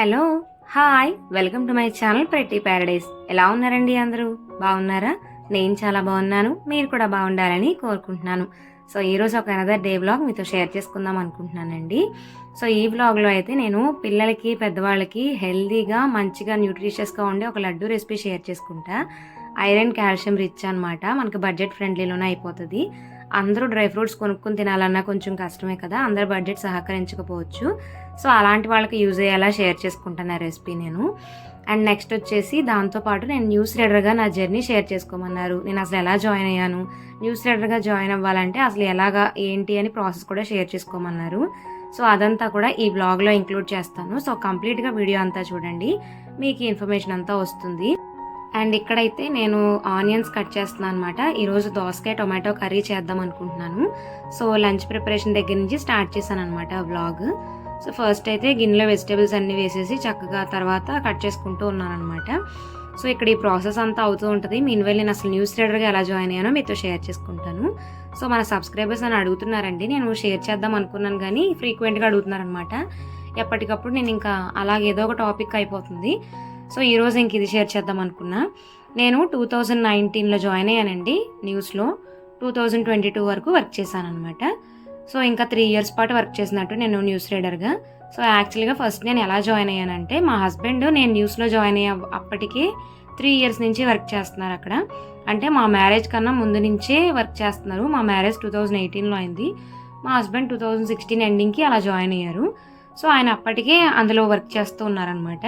Hello hi welcome to my channel pretty paradise. ఎలా ఉన్నారండి అందరూ? బాగున్నారా? నేను చాలా బాగున్నాను. మీరు కూడా బాగుండాలని కోరుకుంటున్నాను. సో ఈరోజు ఒక అనదర్ డే బ్లాగ్ మీతో షేర్ చేసుకుందాం అనుకుంటున్నానండి. సో ఈ బ్లాగ్లో అయితే నేను పిల్లలకి పెద్దవాళ్ళకి హెల్దీగా మంచిగా న్యూట్రిషియస్గా ఉండే ఒక లడ్డు రెసిపీ షేర్ చేసుకుంటా. ఐరన్ కాల్షియం రిచ్ అనమాట మనకు బడ్జెట్ ఫ్రెండ్లీలోనే అయిపోతుంది. అందరూ డ్రై ఫ్రూట్స్ కొనుక్కొని తినాలన్నా కొంచెం కష్టమే కదా అందరు బడ్జెట్ సహకరించకపోవచ్చు. సో అలాంటి వాళ్ళకి యూజ్ అయ్యేలా షేర్ చేసుకుంటాను ఆ రెసిపీ నేను. అండ్ నెక్స్ట్ వచ్చేసి దాంతోపాటు నేను న్యూస్ రీడర్గా నా జర్నీ షేర్ చేసుకోమన్నారు. నేను అసలు ఎలా జాయిన్ అయ్యాను? న్యూస్ రీడర్గా జాయిన్ అవ్వాలంటే అసలు ఎలాగా ఏంటి అని ప్రాసెస్ కూడా షేర్ చేసుకోమన్నారు. సో అదంతా కూడా ఈ బ్లాగ్లో ఇంక్లూడ్ చేస్తాను. సో కంప్లీట్గా వీడియో అంతా చూడండి. మీకు ఇన్ఫర్మేషన్ అంతా వస్తుంది. అండ్ ఇక్కడైతే నేను ఆనియన్స్ కట్ చేస్తున్నాను అనమాట ఈరోజు దోసకాయ టొమాటో కర్రీ చేద్దాం అనుకుంటున్నాను. సో లంచ్ ప్రిపరేషన్ దగ్గర నుంచి స్టార్ట్ చేశాను అనమాట బ్లాగ్ సో ఫస్ట్ అయితే గిన్నెలో వెజిటేబుల్స్ అన్నీ వేసేసి చక్కగా తర్వాత కట్ చేసుకుంటూ ఉన్నాను అనమాట సో ఇక్కడ ఈ ప్రాసెస్ అంతా అవుతూ ఉంటుంది. మీన్వెల్ నేను అసలు న్యూస్ రీడర్గా ఎలా జాయిన్ అయ్యానో మీతో షేర్ చేసుకుంటాను. సో మన సబ్స్క్రైబర్స్ అని అడుగుతున్నారండి. నేను షేర్ చేద్దాం అనుకున్నాను కానీ ఫ్రీక్వెంట్గా అడుగుతున్నారనమాట ఎప్పటికప్పుడు నేను ఇంకా అలాగే ఏదో ఒక టాపిక్ అయిపోతుంది. సో ఈరోజు ఇంక ఇది షేర్ చేద్దాం అనుకున్నా. నేను టూ థౌజండ్ నైన్టీన్లో జాయిన్ అయ్యానండి న్యూస్లో. టూ థౌజండ్ ట్వంటీ టూ వరకు వర్క్ చేశాను అనమాట సో ఇంకా త్రీ ఇయర్స్ పాటు వర్క్ చేసినట్టు నేను న్యూస్ రీడర్గా. సో యాక్చువల్గా ఫస్ట్ నేను ఎలా జాయిన్ అయ్యానంటే మా హస్బెండ్ నేను న్యూస్లో జాయిన్ అయ్యే అప్పటికి త్రీ ఇయర్స్ నుంచి వర్క్ చేస్తున్నారు అక్కడ. అంటే మా మ్యారేజ్ కన్నా ముందు నుంచే వర్క్ చేస్తున్నారు. మా మ్యారేజ్ టూ థౌజండ్ ఎయిటీన్లో అయింది. మా హస్బెండ్ టూ థౌజండ్ సిక్స్టీన్ ఎండింగ్కి అలా జాయిన్ అయ్యారు. సో ఆయన అప్పటికే అందులో వర్క్ చేస్తూ ఉన్నారనమాట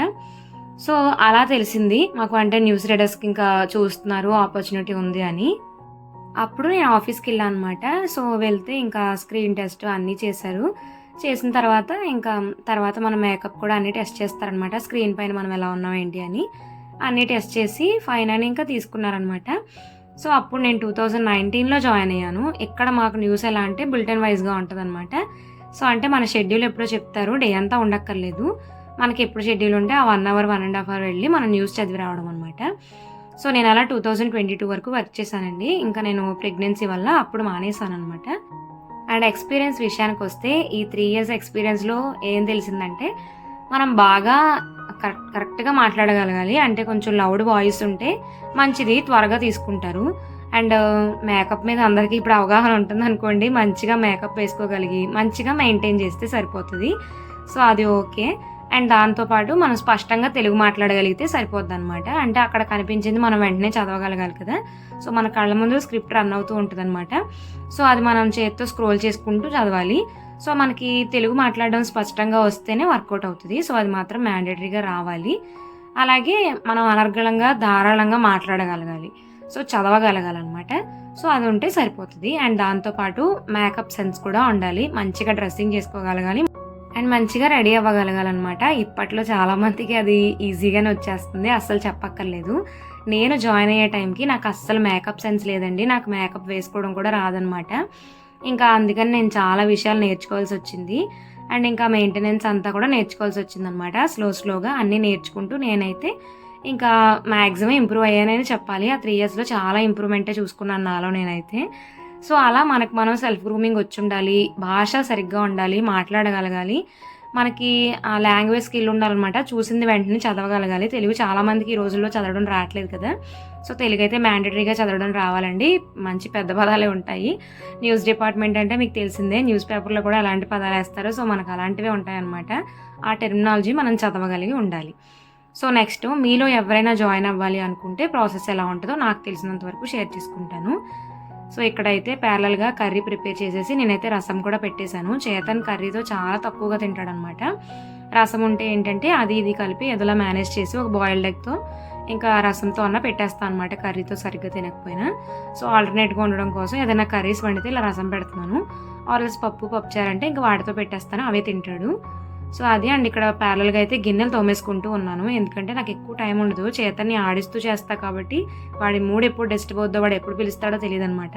సో అలా తెలిసింది. మాకు అంటే న్యూస్ రీడర్స్కి ఇంకా చూస్తున్నారు ఆపర్చునిటీ ఉంది అని. అప్పుడు నేను ఆఫీస్కి వెళ్ళాను అనమాట సో వెళ్తే ఇంకా స్క్రీన్ టెస్ట్ అన్నీ చేశారు. చేసిన తర్వాత ఇంకా తర్వాత మన మేకప్ కూడా అన్నీ టెస్ట్ చేస్తారనమాట స్క్రీన్ పైన మనం ఎలా ఉన్నాం ఏంటి అని. అన్నీ టెస్ట్ చేసి ఫైన్ అని ఇంకా తీసుకున్నారనమాట సో అప్పుడు నేను టూ థౌజండ్ నైన్టీన్లో జాయిన్ అయ్యాను. ఇక్కడ మాకు న్యూస్ ఎలా అంటే బులెటిన్ వైజ్గా ఉంటుంది అనమాట సో అంటే మన షెడ్యూల్ ఎప్పుడో చెప్తారు డే అంతా ఉండక్కర్లేదు. మనకి ఎప్పుడు షెడ్యూల్ ఉంటే ఆ one hour one and half hour వెళ్ళి మనం న్యూస్ చదివి రావడం అనమాట సో నేను అలా టూ థౌజండ్ ట్వంటీ టూ వరకు వర్క్ చేశానండి. ఇంకా నేను ప్రెగ్నెన్సీ వల్ల అప్పుడు మానేశాను అనమాట అండ్ ఎక్స్పీరియన్స్ విషయానికి వస్తే ఈ త్రీ ఇయర్స్ ఎక్స్పీరియన్స్లో ఏం తెలిసిందంటే మనం బాగా కరెక్ట్ కరెక్ట్గా మాట్లాడగలగాలి. అంటే కొంచెం లౌడ్ వాయిస్ ఉంటే మంచిది త్వరగా తీసుకుంటారు. అండ్ మేకప్ మీద అందరికీ ఇప్పుడు అవగాహన ఉంటుంది అనుకోండి మంచిగా మేకప్ వేసుకోగలిగి మంచిగా మెయింటైన్ చేస్తే సరిపోతుంది. సో అది ఓకే అండ్ దాంతోపాటు మనం స్పష్టంగా తెలుగు మాట్లాడగలిగితే సరిపోద్ది అనమాట అంటే అక్కడ కనిపించింది మనం వెంటనే చదవగలగాలి కదా. సో మన కళ్ళ ముందు స్క్రిప్ట్ రన్ అవుతూ ఉంటుంది అనమాట సో అది మనం చేతితో స్క్రోల్ చేసుకుంటూ చదవాలి. సో మనకి తెలుగు మాట్లాడడం స్పష్టంగా వస్తేనే వర్కౌట్ అవుతుంది. సో అది మాత్రం మ్యాండేటరీగా రావాలి. అలాగే మనం అనర్గళంగా ధారాళంగా మాట్లాడగలగాలి. సో చదవగలగాలన్నమాట. సో అది ఉంటే సరిపోతుంది. అండ్ దాంతోపాటు మేకప్ సెన్స్ కూడా ఉండాలి. మంచిగా డ్రెస్సింగ్ చేసుకోగలగాలి. అండ్ మంచిగా రెడీ అవ్వగలగాలన్నమాట. ఇప్పట్లో చాలామందికి అది ఈజీగానే వచ్చేస్తుంది. అస్సలు చెప్పక్కర్లేదు. నేను జాయిన్ అయ్యే టైంకి నాకు అస్సలు మేకప్ సెన్స్ లేదండి. నాకు మేకప్ వేసుకోవడం కూడా రాదనమాట ఇంకా అందుకని నేను చాలా విషయాలు నేర్చుకోవాల్సి వచ్చింది. అండ్ ఇంకా మెయింటెనెన్స్ అంతా కూడా నేర్చుకోవాల్సి వచ్చిందనమాట స్లో స్లోగా అన్నీ నేర్చుకుంటూ నేనైతే ఇంకా మ్యాక్సిమం ఇంప్రూవ్ అయ్యానని చెప్పాలి. ఆ త్రీ ఇయర్స్లో చాలా ఇంప్రూవ్మెంటే చూసుకున్నాను నాలో నేనైతే. సో అలా మనకు మనం సెల్ఫ్ గ్రూమింగ్ వచ్చి ఉండాలి భాష సరిగ్గా ఉండాలి మాట్లాడగలగాలి. మనకి ఆ లాంగ్వేజ్ స్కిల్ ఉండాలన్నమాట. చూసింది వెంటనే చదవగలగాలి. తెలుగు చాలామందికి ఈ రోజుల్లో చదవడం రావట్లేదు కదా. సో తెలుగు అయితే మ్యాండటరీగా చదవడం రావాలండి. మంచి పెద్ద పదాలే ఉంటాయి. న్యూస్ డిపార్ట్మెంట్ అంటే మీకు తెలిసిందే న్యూస్ పేపర్లో కూడా అలాంటి పదాలు వేస్తారు. సో మనకు అలాంటివే ఉంటాయన్నమాట. ఆ టెర్మినాలజీ మనం చదవగలిగి ఉండాలి. సో నెక్స్ట్ మీలో ఎవరైనా జాయిన్ అవ్వాలి అనుకుంటే ప్రాసెస్ ఎలా ఉంటుందో నాకు తెలిసినంత వరకు షేర్ చేసుకుంటాను. సో ఇక్కడైతే ప్యారలల్గా కర్రీ ప్రిపేర్ చేసేసి నేనైతే రసం కూడా పెట్టేశాను. చేతన్ కర్రీతో చాలా తక్కువగా తింటాడనమాట. రసం ఉంటే ఏంటంటే అది ఇది కలిపి ఎదలా మేనేజ్ చేసి ఒక బాయిల్డ్ ఎగ్తో ఇంకా రసంతో అన్న పెట్టేస్తాను అనమాట కర్రీతో సరిగ్గా తినకపోయినా. సో ఆల్టర్నేట్గా ఉండడం కోసం ఏదైనా కర్రీస్ వండితే ఇలా రసం పెడుతున్నాను. ఆర్ఎల్స్ పప్పు పప్పు అంటే ఇంకా వాటితో పెట్టేస్తాను అవే తింటాడు. సో అది అండ్. ఇక్కడ ప్యారల్గా అయితే గిన్నెలు తోమేసుకుంటూ ఉన్నాను. ఎందుకంటే నాకు ఎక్కువ టైం ఉండదు. చేతని ఆడిస్తూ చేస్తా కాబట్టి వాడి మూడు ఎప్పుడు డస్ట్ పోద్దో వాడు ఎప్పుడు పిలుస్తాడో తెలియదు అనమాట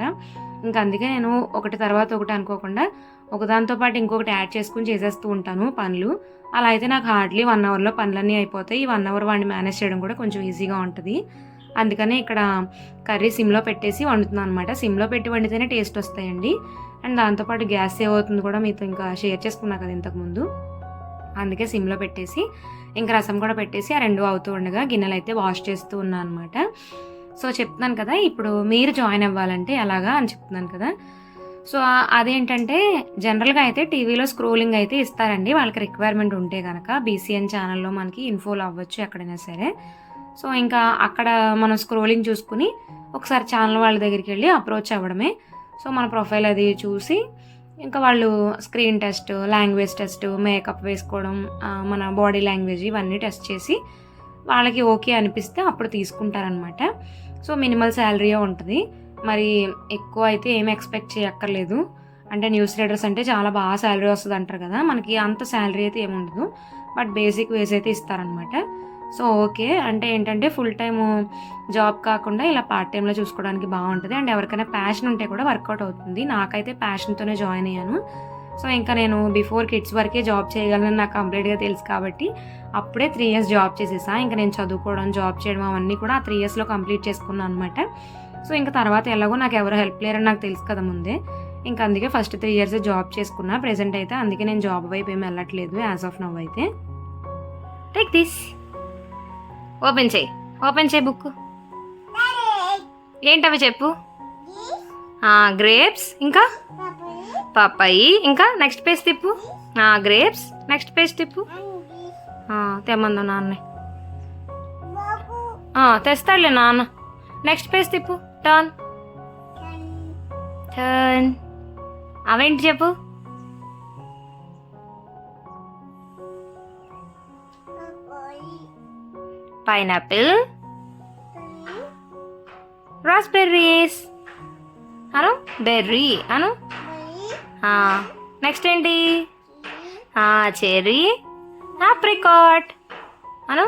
ఇంకా అందుకే నేను ఒకటి తర్వాత ఒకటి అనుకోకుండా ఒకదాంతో పాటు ఇంకొకటి యాడ్ చేసుకుని చేసేస్తూ ఉంటాను పనులు. అలా అయితే నాకు హార్డ్లీ వన్ అవర్లో పనులన్నీ అయిపోతాయి. ఈ వన్ అవర్ వాడిని మేనేజ్ చేయడం కూడా కొంచెం ఈజీగా ఉంటుంది. అందుకనే ఇక్కడ కర్రీ సిమ్లో పెట్టేసి వండుతున్నాను అనమాట సిమ్లో పెట్టి వండితేనే టేస్ట్ వస్తాయండి. అండ్ దాంతోపాటు గ్యాస్ సేవ్ అవుతుంది కూడా మీతో ఇంకా షేర్ చేసుకున్నా కదా ఇంతకుముందు అందుకే సిమ్లో పెట్టేసి ఇంకా రసం కూడా పెట్టేసి ఆ రెండు అవుతూ ఉండగా గిన్నెలు అయితే వాష్ చేస్తూ ఉన్నాను అనమాట సో చెప్తున్నాను కదా ఇప్పుడు మీరు జాయిన్ అవ్వాలంటే ఎలాగా అని చెప్తున్నాను కదా. సో అదేంటంటే జనరల్గా అయితే టీవీలో స్క్రోలింగ్ అయితే ఇస్తారండి. వాళ్ళకి రిక్వైర్మెంట్ ఉంటే కనుక బీసీఎన్ ఛానల్లో మనకి ఇన్ఫోలో అవ్వచ్చు ఎక్కడైనా సరే. సో ఇంకా అక్కడ మనం స్క్రోలింగ్ చూసుకుని ఒకసారి ఛానల్ వాళ్ళ దగ్గరికి వెళ్ళి అప్రోచ్ అవ్వడమే. సో మన ప్రొఫైల్ అది చూసి ఇంకా వాళ్ళు screen test language test makeup వేసుకోవడం మన బాడీ లాంగ్వేజ్ ఇవన్నీ టెస్ట్ చేసి వాళ్ళకి ఓకే అనిపిస్తే అప్పుడు తీసుకుంటారనమాట సో మినిమల్ శాలరీయే ఉంటుంది. మరి ఎక్కువ అయితే ఏమి ఎక్స్పెక్ట్ చేయక్కర్లేదు. అంటే న్యూస్ రీడర్స్ అంటే చాలా బాగా శాలరీ వస్తుంది అంటారు కదా. మనకి అంత శాలరీ అయితే ఏముండదు బట్ బేసిక్ వేస్ అయితే ఇస్తారనమాట సో ఓకే. అంటే ఏంటంటే ఫుల్ టైము జాబ్ కాకుండా ఇలా పార్ట్ టైంలో చూసుకోవడానికి బాగుంటుంది. అండ్ ఎవరికైనా ప్యాషన్ ఉంటే కూడా వర్కౌట్ అవుతుంది. నాకైతే ప్యాషన్తోనే జాయిన్ అయ్యాను. సో ఇంకా నేను బిఫోర్ కిడ్స్ వరకే జాబ్ చేయగలను నాకు కంప్లీట్గా తెలుసు కాబట్టి అప్పుడే త్రీ ఇయర్స్ జాబ్ చేసేసా. ఇంకా నేను చదువుకోవడం జాబ్ చేయడం అవన్నీ కూడా ఆ త్రీ ఇయర్స్లో కంప్లీట్ చేసుకున్నాను అనమాట సో ఇంకా తర్వాత ఎలాగో నాకు ఎవరు హెల్ప్ లేరని నాకు తెలుసు కదా ముందే. ఇంకా అందుకే ఫస్ట్ త్రీ ఇయర్స్ జాబ్ చేసుకున్నా. ప్రెసెంట్ అయితే అందుకే నేను జాబ్ వైపు ఏమి వెళ్ళట్లేదు యాజ్ ఆఫ్ నవ్ అయితే. Take this. ఓపెన్ చేయి. ఓపెన్ చేయి బుక్ ఏంటవి చెప్పు? గ్రేప్స్ ఇంకా? పప్పాయి ఇంకా? నెక్స్ట్ పేజ్ తిప్పు. గ్రేప్స్. నెక్స్ట్ పేజ్ తిప్పు. తెమ్మందు నాన్న? తెస్తాడులే నాన్న. నెక్స్ట్ పేజ్ తిప్పు. టర్న్. టర్న్. అవేంటి చెప్పు? పైనాపిల్ రాస్బెర్రీస్ అను బెర్రీ అను. నెక్స్ట్ ఏంటి? చెర్రీ ఆప్రికాట్ అను.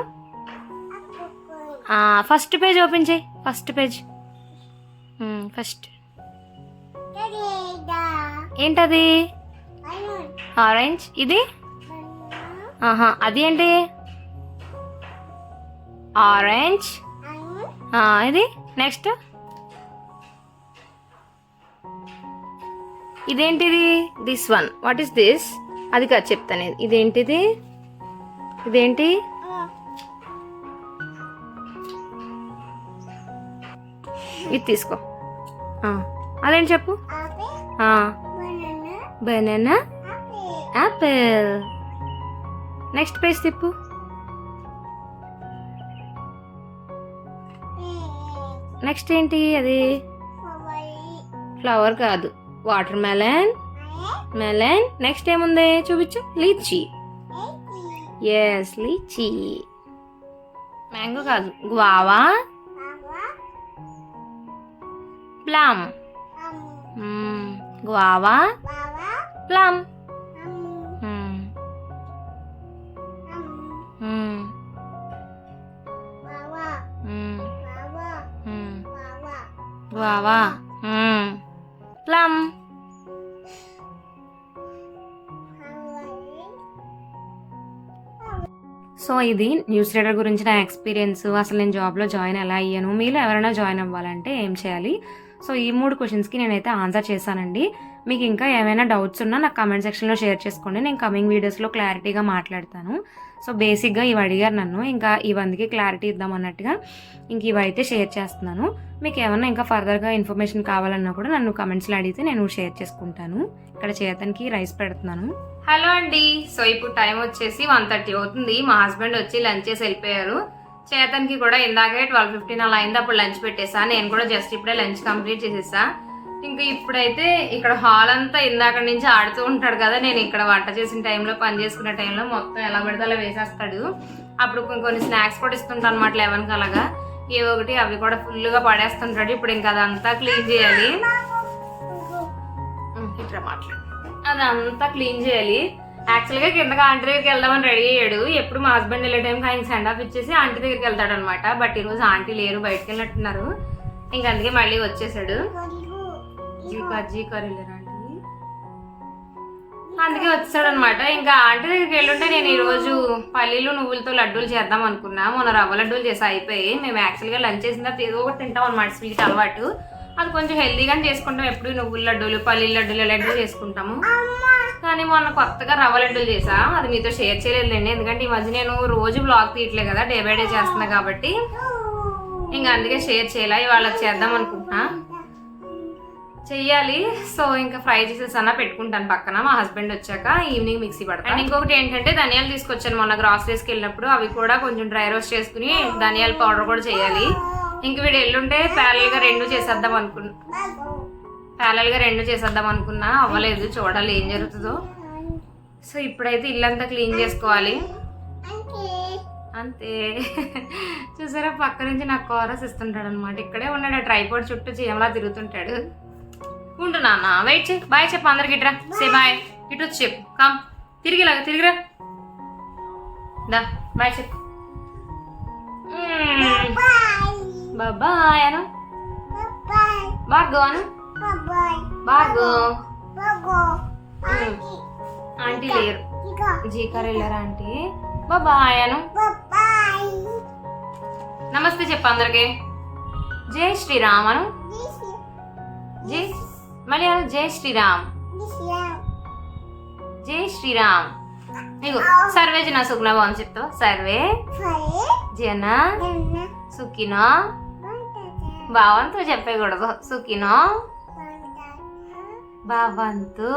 ఫస్ట్ పేజ్ ఓపెన్ చేయి ఫస్ట్ పేజ్. ఫస్ట్. ఏంటది? ఆరెంజ్ ఇది? ఆహా అది ఏంటి? ఆరెంజ్. ఇది నెక్స్ట్. ఇదేంటిది? This one what is this అది కాదు చెప్తాను. ఇది. ఇదేంటిది? ఇదేంటి? ఇది తీసుకో. ఆ, అదేంటి చెప్పు? బనానా యాపిల్ నెక్స్ట్ పేజ్ తిప్పు నెక్స్ట్ ఏంటి అది? ఫ్లవర్ కాదు. Water melon melon. నెక్స్ట్ ఏముంది? చూపించు. లీచీ. Yes litchi. మ్యాంగో కాదు. Guava? Plum. Guava? Plum. Guava plum. So ఇది న్యూస్ రీడర్ గురించి నా ఎక్స్పీరియన్స్. అసలు నేను జాబ్లో జాయిన్ ఎలా అయ్యాను? మీలో ఎవరైనా జాయిన్ అవ్వాలంటే ఏం చేయాలి? సో ఈ మూడు క్వశ్చన్స్కి నేనైతే ఆన్సర్ చేశానండి. మీకు ఇంకా ఏమైనా డౌట్స్ ఉన్నా నాకు కామెంట్ సెక్షన్లో షేర్ చేసుకోండి. నేను కమింగ్ వీడియోస్లో క్లారిటీగా మాట్లాడతాను. సో బేసిక్గా ఇవి అడిగారు నన్ను. ఇంకా ఇవందుకే క్లారిటీ ఇద్దాం అన్నట్టుగా ఇంక ఇవైతే షేర్ చేస్తున్నాను. మీకు ఏమన్నా ఇంకా ఫర్దర్గా ఇన్ఫర్మేషన్ కావాలన్నా కూడా నన్ను కమెంట్స్లో అడిగితే నేను షేర్ చేసుకుంటాను. ఇక్కడ చేతనికి రైస్ పెడుతున్నాను. హలో అండి. సో ఇప్పుడు టైం వచ్చేసి వన్ థర్టీ అవుతుంది. మా హస్బెండ్ వచ్చి లంచ్ చేసి వెళ్ళిపోయారు. చేతన్కి కూడా ఇందాకే ట్వెల్వ్ ఫిఫ్టీన్ అలా అయింది. అప్పుడు లంచ్ పెట్టేసా. నేను కూడా జస్ట్ ఇప్పుడే లంచ్ కంప్లీట్ చేసేసా. ఇంకా ఇప్పుడైతే ఇక్కడ హాల్ అంతా ఇందాక నుంచి ఆడుతూ ఉంటాడు కదా నేను ఇక్కడ వంట చేసిన టైంలో పని చేసుకునే టైంలో మొత్తం ఎలా పడితే అలా వేసేస్తాడు. అప్పుడు కొన్ని స్నాక్స్ కూడా ఇస్తుంటాను అనమాట లెవెన్కి అలాగా. ఏ ఒకటి అవి కూడా ఫుల్గా పడేస్తుంటాడు. ఇప్పుడు ఇంకా అదంతా క్లీన్ చేయాలి. ఇట్లా మాట్లాడు. అదంతా క్లీన్ చేయాలి. యాక్చువల్గా కిందకి ఆంటీ దగ్గరికి వెళ్దామని రెడీ అయ్యాడు. ఎప్పుడు మా హస్బెండ్ వెళ్ళే టైంకి ఆయన సెండ్ ఆఫ్ ఇచ్చేసి ఆంటీ దగ్గరికి వెళ్తాడు అనమాట బట్ ఈరోజు ఆంటీ లేరు బయటకు వెళ్ళినట్టున్నారు. ఇంకా అందుకే మళ్ళీ వచ్చేసాడు. జీకా జీకా వెళ్ళారు ఆంటీ అందుకే వచ్చాడు అనమాట ఇంకా ఆంటీ దగ్గరికి వెళ్ళుంటే నేను ఈరోజు పల్లీలు నువ్వులతో లడ్డూలు చేద్దాం అనుకున్నా. మొన్న రవ్వ లడ్డూలు చేసి అయిపోయి మేము యాక్చువల్గా లంచ్ చేసిన తర్వాత ఏదో ఒకటి తింటాం అనమాట స్వీట్ అలవాటు. అది కొంచెం హెల్తీగానే చేసుకుంటాం. ఎప్పుడు నువ్వుల లడ్డూలు పల్లీల లడ్డూలు లడ్డూలు చేసుకుంటాము. కానీ మొన్న కొత్తగా రవ్వ లడ్డూలు చేసా. అది మీతో షేర్ చేయలేదులేండి. ఎందుకంటే ఈ మధ్య నేను రోజు బ్లాగ్ తీయట్లే కదా డే బై డే చేస్తున్నా కాబట్టి. ఇంకా అందుకే షేర్ చేయాలి. ఇవాళ చేద్దాం అనుకుంటున్నా. చెయ్యాలి. సో ఇంకా ఫ్రై చేసేసన్నా పెట్టుకుంటాను పక్కన. మా హస్బెండ్ వచ్చాక ఈవినింగ్ మిక్సీ పడతాను అండ్ ఇంకొకటి ఏంటంటే ధనియాలు తీసుకొచ్చాను. మొన్న గ్రాసరీస్కి వెళ్ళినప్పుడు అవి కూడా కొంచెం డ్రై రోస్ట్ చేసుకుని ధనియాల పౌడర్ కూడా చేయాలి ఇంక వీడు ఎల్లుంటే ప్యారల్గా రెండు చేసేద్దాం అనుకున్నా ప్యారల్గా రెండు చేసేద్దాం అనుకున్నా. అవ్వలేదు. చూడాలి ఏం జరుగుతుందో. సో ఇప్పుడైతే ఇల్లంతా క్లీన్ చేసుకోవాలి. అంతే. చూసారా? పక్క నుంచి నాకు కోరస్ ఇస్తుంటాడు అనమాట ఇక్కడే ఉన్నాడు. ట్రైపోర్డ్ చుట్టూ చీమలా తిరుగుతుంటాడు. ఉండు నాన్న. వెయిట్ చేయి బాయ్ చెప్పు అందరికి ఇట్రా సే బాయ్ ఇటు వచ్చి చెప్పు. కమ్ తిరిగిలాగా తిరిగిరా దా. బాయ్ చెప్పు. బాయ్ అను భార్గవ్ అను భార్గవ్ ఆంటీ లేరు. జీకర్ వెళ్ళారా ఆంటీ? బాయ్ అను నమస్తే చెప్పు అందరికి. జై శ్రీరామ్ అను జై మళ్ళీ జై శ్రీరామ్. జై శ్రీరామ్. నీకు సర్వే జన సుఖ్న బాగుంది చెప్తావా? సర్వే? జన? సుఖినో? భావంతో. చెప్పకూడదు. సుఖినో? భావంతు.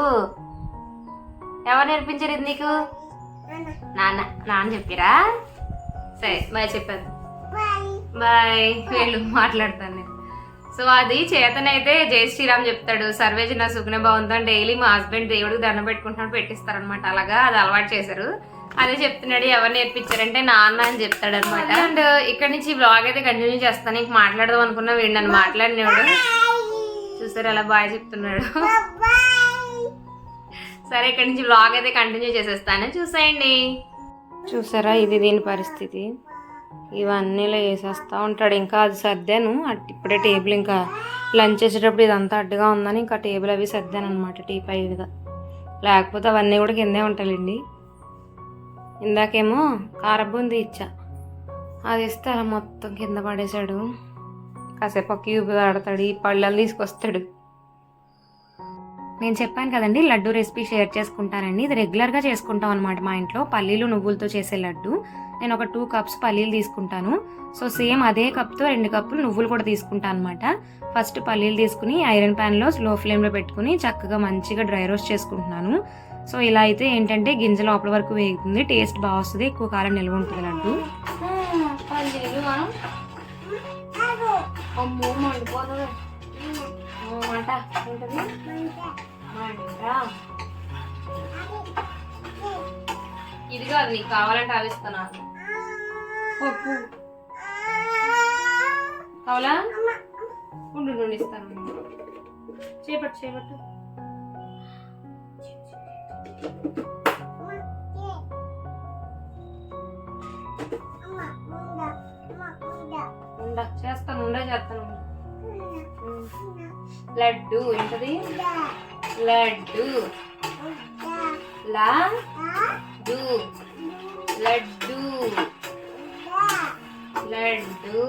ఎవరు నేర్పించారు ఇది నీకు? నాన్న. నాన్న చెప్పిరా? సరే బాయ్ చెప్పాను బాయ్. వీళ్ళు మాట్లాడతాను సో అది చేతనైతే జై శ్రీరామ్ చెప్తాడు. సర్వేజన సుఖన భవంతో డైలీ మా హస్బెండ్ దేవుడికి దండం పెట్టుకుంటున్నాడు పెట్టిస్తారనమాట అలాగా అది అలవాటు చేశారు. అదే చెప్తున్నాడు ఎవరు నేర్పించారంటే నాన్న అని చెప్తాడు అనమాట అండ్ ఇక్కడ నుంచి బ్లాగ్ అయితే కంటిన్యూ చేస్తాను. ఇంక మాట్లాడదాం అనుకున్నా వీడు నన్ను మాట్లాడినాడు. చూసారు అలా బాయ్ చెప్తున్నాడు? సరే ఇక్కడ నుంచి బ్లాగ్ అయితే కంటిన్యూ చేసేస్తాను. చూసేయండి. చూసారా? ఇది దీని పరిస్థితి. ఇవన్నీలో వేసేస్తూ ఉంటాడు. ఇంకా అది సర్దాను. ఇప్పుడే టేబుల్ ఇంకా లంచ్ చేసేటప్పుడు ఇదంతా అడ్డుగా ఉందని ఇంకా టేబుల్ అవి సర్దాను అనమాట టీ పైగా లేకపోతే అవన్నీ కూడా కిందే ఉంటాయండి ఇందాకేమో కారబూంది ఇచ్చా అది ఇస్తే అలా మొత్తం కింద పడేశాడు. కాసేపు ఒక క్యూబ్ ఆడతాడు ఈ పళ్ళని తీసుకొస్తాడు. నేను చెప్పాను కదండి లడ్డు రెసిపీ షేర్ చేసుకుంటానండి. ఇది రెగ్యులర్గా చేసుకుంటాం అనమాట మా ఇంట్లో. పల్లీలు నువ్వులతో చేసే లడ్డు. నేను ఒక టూ కప్స్ పల్లీలు తీసుకుంటాను. సో సేమ్ అదే కప్తో రెండు కప్పులు నువ్వులు కూడా తీసుకుంటాను అనమాట ఫస్ట్ పల్లీలు తీసుకుని ఐరన్ ప్యాన్లో స్లో ఫ్లేమ్లో పెట్టుకుని చక్కగా మంచిగా డ్రై రోస్ట్ చేసుకుంటున్నాను. సో ఇలా అయితే ఏంటంటే గింజ లోపల వరకు వేగుతుంది. టేస్ట్ బాగా వస్తుంది ఎక్కువ కాలం నిల్వ ఉంటుంది లడ్డు. ఇది కాదు నీకు కావాలంటే అవి పప్పు. కావాలా? ఉండు నుండి ఇస్తాను. చేపట్టు చేపట్టు. ఉండ చేస్తాను ఉండ చేస్తాను. లడ్డు ఏంటది? లడ్డు. లా? లడ్డు. లడ్డు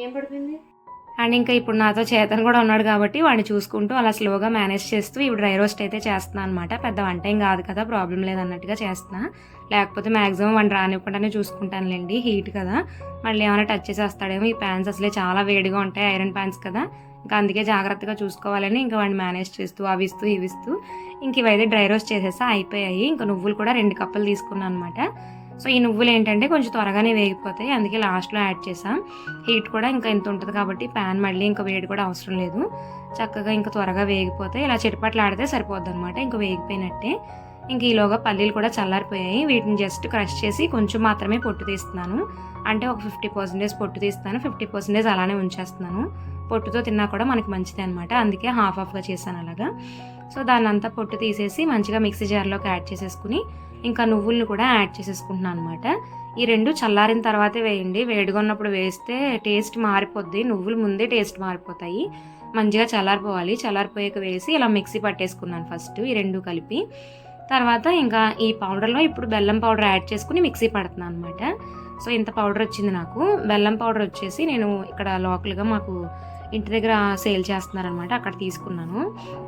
ఏం పడిపోయింది? అండ్ ఇంకా ఇప్పుడు నాతో చేతన్ కూడా ఉన్నాడు కాబట్టి వాడిని చూసుకుంటూ అలా స్లోగా మేనేజ్ చేస్తూ ఇప్పుడు డ్రై రోస్ట్ అయితే చేస్తున్నా అనమాట పెద్ద వంట ఏం కాదు కదా ప్రాబ్లం లేదన్నట్టుగా చేస్తున్నా. లేకపోతే మ్యాక్సిమం వాడిని రానివ్వకుండానే చూసుకుంటానులేండి హీట్ కదా. మళ్ళీ ఏమైనా టచ్ చేసేస్తాడేమో ఈ ప్యాన్స్ అసలే చాలా వేడిగా ఉంటాయి ఐరన్ ప్యాన్స్ కదా. ఇంకా అందుకే జాగ్రత్తగా చూసుకోవాలని ఇంకా వాడిని మేనేజ్ చేస్తూ అవిస్తూ ఇవిస్తూ ఇంక ఇవైతే డ్రై రోస్ట్ చేసేసా అయిపోయాయి. ఇంకా నువ్వులు కూడా రెండు కప్పులు తీసుకున్నాను అనమాట సో ఈ నువ్వులు ఏంటంటే కొంచెం త్వరగానే వేగిపోతాయి. అందుకే లాస్ట్లో యాడ్ చేసాం. హీట్ కూడా ఇంకా ఇంత ఉంటుంది కాబట్టి ప్యాన్ మళ్ళీ ఇంకా వేడి కూడా అవసరం లేదు. చక్కగా ఇంకా త్వరగా వేగిపోతాయి. ఇలా చిటపట్లు ఆడితే సరిపోద్ది అనమాట ఇంకా వేగిపోయినట్టే. ఇంక ఈలోగా పల్లీలు కూడా చల్లారిపోయాయి. వీటిని జస్ట్ క్రష్ చేసి కొంచెం మాత్రమే పొట్టు తీస్తున్నాను. అంటే ఒక ఫిఫ్టీ పర్సెంటేజ్ పొట్టు తీస్తాను ఫిఫ్టీ పర్సెంటేజ్ అలానే ఉంచేస్తున్నాను. పొట్టుతో తిన్నా కూడా మనకి మంచిది అనమాట అందుకే హాఫ్ హాఫ్గా చేశాను అలాగా. సో దాన్ని అంతా పొట్టు తీసేసి మంచిగా మిక్సీ జార్లోకి యాడ్ చేసేసుకుని ఇంకా నువ్వుల్ని కూడా యాడ్ చేసేసుకుంటున్నాను అనమాట ఈ రెండు చల్లారిన తర్వాతే వేయండి. వేడిగా ఉన్నప్పుడు వేస్తే టేస్ట్ మారిపోద్ది. నువ్వులు ముందే టేస్ట్ మారిపోతాయి. మంచిగా చల్లారిపోవాలి. చల్లారిపోయాక వేసి ఇలా మిక్సీ పట్టేసుకున్నాను ఫస్ట్ ఈ రెండు కలిపి. తర్వాత ఇంకా ఈ పౌడర్లో ఇప్పుడు బెల్లం పౌడర్ యాడ్ చేసుకుని మిక్సీ పడుతున్నాను అనమాట సో ఇంత పౌడర్ వచ్చింది నాకు. బెల్లం పౌడర్ వచ్చేసి నేను ఇక్కడ లోకల్గా మాకు ఇంటి దగ్గర సేల్ చేస్తున్నారనమాట అక్కడ తీసుకున్నాను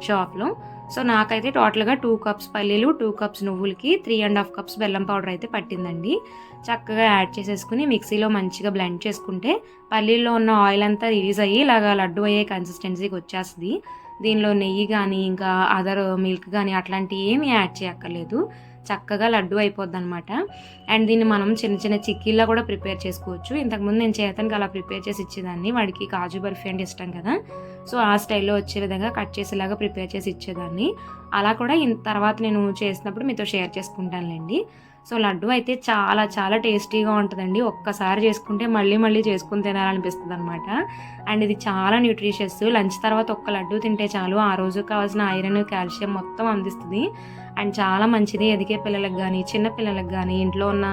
షాప్లో సో నాకైతే టోటల్గా టూ కప్స్ పల్లీలు టూ కప్స్ నువ్వులకి త్రీ అండ్ హాఫ్ కప్స్ బెల్లం పౌడర్ అయితే పట్టిందండి. చక్కగా యాడ్ చేసేసుకుని మిక్సీలో మంచిగా బ్లెండ్ చేసుకుంటే పల్లీల్లో ఉన్న ఆయిల్ అంతా రిలీజ్ అయ్యి ఇలాగా లడ్డు అయ్యే కన్సిస్టెన్సీకి వచ్చేస్తుంది. దీనిలో నెయ్యి కానీ ఇంకా అదర్ మిల్క్ కానీ అట్లాంటివి ఏమీ యాడ్ చేయక్కర్లేదు. చక్కగా లడ్డు అయిపోద్ది అనమాట అండ్ దీన్ని మనం చిన్న చిన్న చిక్కీల్లో కూడా ప్రిపేర్ చేసుకోవచ్చు. ఇంతకుముందు నేను చేతనికి అలా ప్రిపేర్ చేసి ఇచ్చేదాన్ని. వాడికి కాజు బర్ఫీ అంటే ఇష్టం కదా. సో ఆ స్టైల్లో వచ్చే విధంగా కట్ చేసేలాగా ప్రిపేర్ చేసి ఇచ్చేదాన్ని. అలా కూడా ఇన్ తర్వాత నేను చేసినప్పుడు మీతో షేర్ చేసుకుంటానులేండి. సో లడ్డు అయితే చాలా చాలా టేస్టీగా ఉంటుందండి. ఒక్కసారి చేసుకుంటే మళ్ళీ మళ్ళీ చేసుకుని తినాలనిపిస్తుంది అనమాట అండ్ ఇది చాలా న్యూట్రిషియస్. లంచ్ తర్వాత ఒక్క లడ్డు తింటే చాలు. ఆ రోజు కావాల్సిన ఐరన్ కాల్షియం మొత్తం అందిస్తుంది. అండ్ చాలా మంచిది ఎదిగే పిల్లలకు కానీ చిన్న పిల్లలకు కానీ ఇంట్లో ఉన్న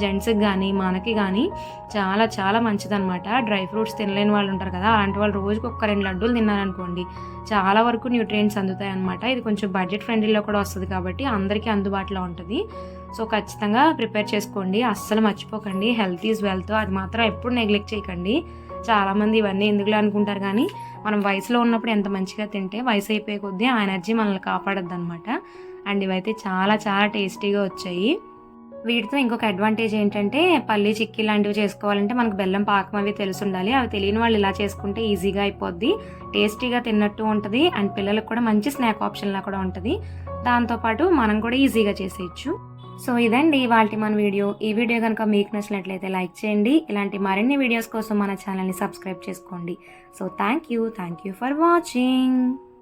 జెంట్స్కి కానీ మనకి కానీ చాలా చాలా మంచిదన్నమాట డ్రై ఫ్రూట్స్ తినలేని వాళ్ళు ఉంటారు కదా అలాంటి వాళ్ళు రోజుకి ఒక్క రెండు లడ్డూలు తిన్నారనుకోండి చాలా వరకు న్యూట్రియంట్స్ అందుతాయి అనమాట ఇది కొంచెం బడ్జెట్ ఫ్రెండ్లీలో కూడా వస్తుంది కాబట్టి అందరికీ అందుబాటులో ఉంటుంది. సో ఖచ్చితంగా ప్రిపేర్ చేసుకోండి. అస్సలు మర్చిపోకండి. హెల్త్ ఈజ్ వెల్త్ అది మాత్రం ఎప్పుడు నెగ్లెక్ట్ చేయకండి. చాలామంది ఇవన్నీ ఎందుకులే అనుకుంటారు కానీ మనం వయసులో ఉన్నప్పుడు ఎంత మంచిగా తింటే వయసు అయిపోయే కొద్దీ ఆ ఎనర్జీ మనల్ని కాపాడద్దు అనమాట అండ్ ఇవైతే చాలా చాలా టేస్టీగా వచ్చాయి. వీటితో ఇంకొక అడ్వాంటేజ్ ఏంటంటే పల్లి చిక్కీ లాంటివి చేసుకోవాలంటే మనకు బెల్లం పాకం అవి తెలిసి ఉండాలి అవి తెలియని వాళ్ళు ఇలా చేసుకుంటే ఈజీగా అయిపోద్ది. టేస్టీగా తిన్నట్టు ఉంటుంది. అండ్ పిల్లలకు కూడా మంచి స్నాక్ ఆప్షన్లా కూడా ఉంటుంది. దాంతోపాటు మనం కూడా ఈజీగా చేసేయచ్చు. సో ఇదండి ఇవాళ మన వీడియో. ఈ వీడియో కనుక మీకు నచ్చినట్లయితే లైక్ చేయండి. ఇలాంటి మరిన్ని వీడియోస్ కోసం మన ఛానల్ని సబ్స్క్రైబ్ చేసుకోండి. So thank you. Thank you for watching.